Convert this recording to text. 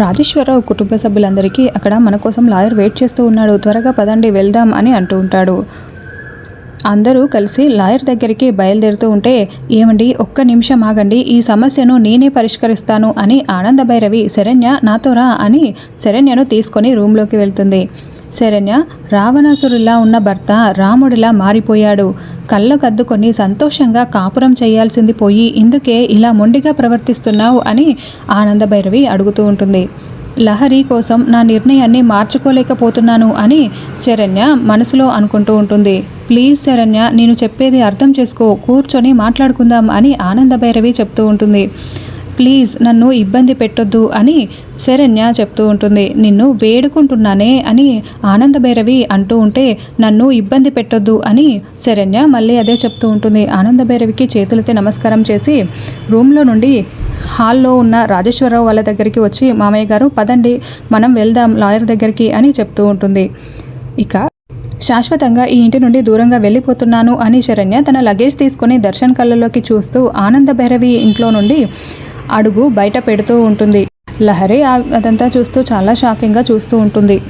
రాజేశ్వరరావు కుటుంబ సభ్యులందరికీ అక్కడ మన కోసం లాయర్ వెయిట్ చేస్తూ ఉన్నాడు. త్వరగా పదండి వెళ్దాం అని అంటూ ఉంటాడు. అందరూ కలిసి లాయర్ దగ్గరికి బయలుదేరుతూ ఉంటే ఏమండి ఒక్క నిమిషం ఆగండి. ఈ సమస్యను నేనే పరిష్కరిస్తాను అని ఆనంద భైరవి శరణ్య నాతో రా అని శరణ్యను తీసుకొని రూమ్లోకి వెళ్తుంది. శరణ్య రావణాసురులా ఉన్న భర్త రాముడిలా మారిపోయాడు. కళ్ళకు కద్దుకొని సంతోషంగా కాపురం చేయాల్సింది పోయి ఇందుకే ఇలా మొండిగా ప్రవర్తిస్తున్నావు అని ఆనంద భైరవి అడుగుతూ ఉంటుంది. లహరి కోసం నా నిర్ణయాన్ని మార్చుకోలేకపోతున్నాను అని శరణ్య మనసులో అనుకుంటూ ఉంటుంది. ప్లీజ్ శరణ్య నేను చెప్పేది అర్థం చేసుకో కూర్చొని మాట్లాడుకుందాం అని ఆనంద భైరవి చెప్తూ ఉంటుంది. ప్లీజ్ నన్ను ఇబ్బంది పెట్టొద్దు అని శరణ్య చెప్తూ ఉంటుంది. నిన్ను వేడుకుంటున్నానే అని ఆనంద భైరవి అంటూ ఉంటే నన్ను ఇబ్బంది పెట్టొద్దు అని శరణ్య మళ్ళీ అదే చెప్తూ ఉంటుంది. ఆనంద భైరవికి చేతులతో నమస్కారం చేసి రూమ్లో నుండి హాల్లో ఉన్న రాజేశ్వరరావు వాళ్ళ దగ్గరికి వచ్చి మామయ్య గారు పదండి మనం వెళ్దాం లాయర్ దగ్గరికి అని చెప్తూ ఉంటుంది. ఇక శాశ్వతంగా ఈ ఇంటి నుండి దూరంగా వెళ్ళిపోతున్నాను అని శరణ్య తన లగేజ్ తీసుకొని దర్శన్ కళ్ళలోకి చూస్తూ ఆనంద భైరవి ఇంట్లో నుండి అడుగు బయట పెడుతూ ఉంటుంది. లహరి ఆ- అదంతా చూస్తూ చాలా షాకింగ్గా చూస్తూ ఉంటుంది.